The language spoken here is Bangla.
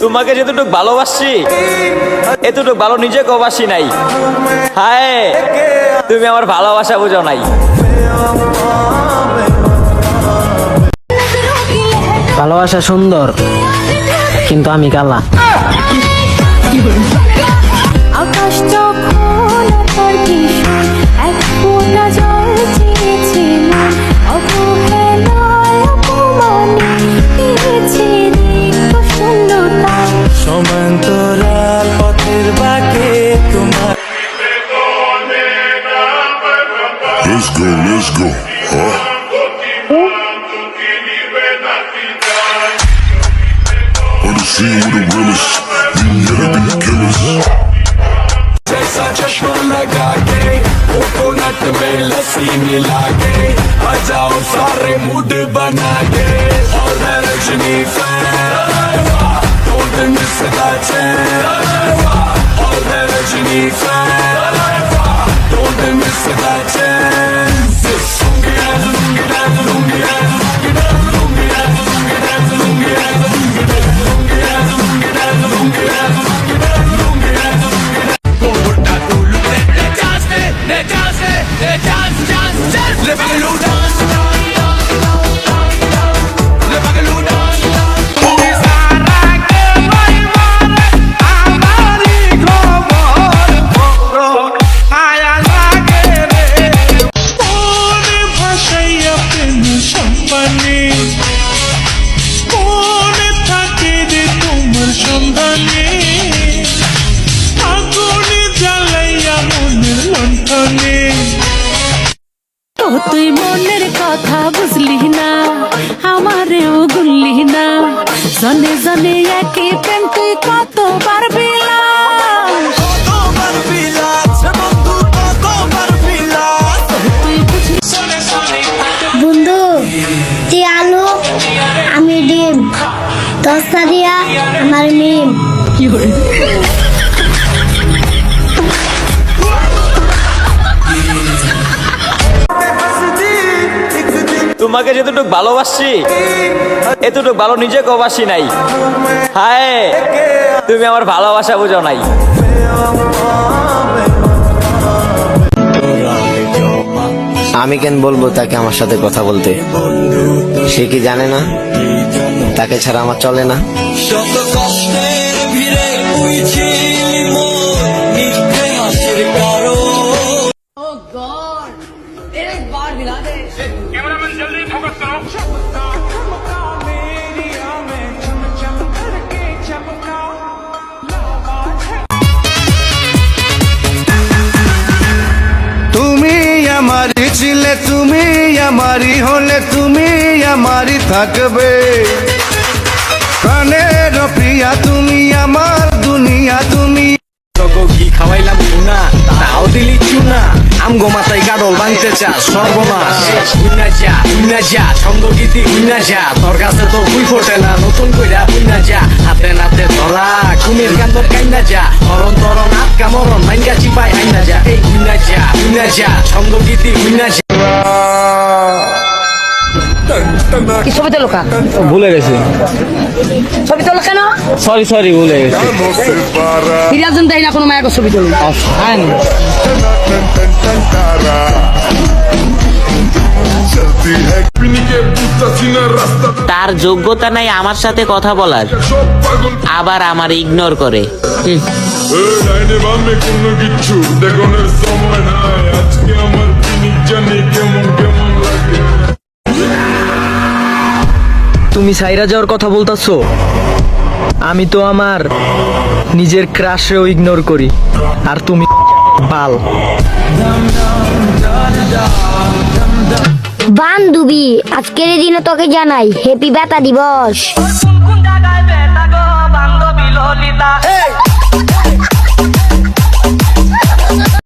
তোমাকে যতটুকু ভালোবাসছি এতটুকু ভালো নিজে কবাসি নাই। হায় তুমি আমার ভালোবাসা বুঝো নাই। ভালোবাসা সুন্দর কিন্তু আমি কালা। আকাশ ভীষণ এক पाके तुम्हारा Let's go, let's go, huh? On the scene with the realest, we never be killers. जैसा चश्मा लगा के कोकोनट में लस्सी मिला के आ जाओ सारे मूड बना के और मैं Rajni fan Golden is the chance free একই প্রেম তুই কতবার বিলাস? কতবার বিলাস বন্ধু কতবার বিলাস? বন্ধু তুই আলু আমি ডিম। দশটা দিয়া আমার মিম। তোমাকে যতটুকু ভালোবাসছি এতটুকু ভালো নিজেকে বাসি নাই। হায়, তুমি আমার ভালোবাসা বুঝো নাই। আমি কেন বলব তাকে আমার সাথে কথা বলতে? সে কি জানে না? তাকে ছাড়া আমার চলে না। তুমি আমারই ছিলে তুমি আমারই হলে তুমি আমারই থাকবে। প্রাণের প্রিয়া তুমি আমার দুনিয়া তুমি তোকে কি খাওয়াইলাম চুনা তাও দিলি চুনা। আমগো মাথায় গাডল বানতে চাস সর্বনাশ। উইনা যা উইনা যা ছন্দ গীতি উইনা যা তোর কাছে তো বুই ফোটে না নতুন কইরা উইনা যা হাতে নাতে ধরা কুমির কান্দর কাইনা যা। মরণ তরণ আটকা মরণ মাইঙ্গা চিপাই আইনা যা। এই উইনা যা উইনা যা ছন্দ গীতি উইনা যা কি ছবি তোলো কা? ভুলে গেছি। ছবি তোলো কেন? সরি সরি ভুলে গেছি। হিরাজন দেয় না কোনো মায়ের ছবি তুলুন তার যোগ্যতা নাই আমার সাথে কথা বলার। আবার আমার ইগনোর করে। তুমি সাইরা যাওয়ার কথা বলতাছো? আমি তো আমার নিজের ক্রাশেও ইগনোর করি। আর তুমি বাল। বান্ধবী আজকের এই দিনে তোকে জানাই হ্যাপি বেতা দিবস।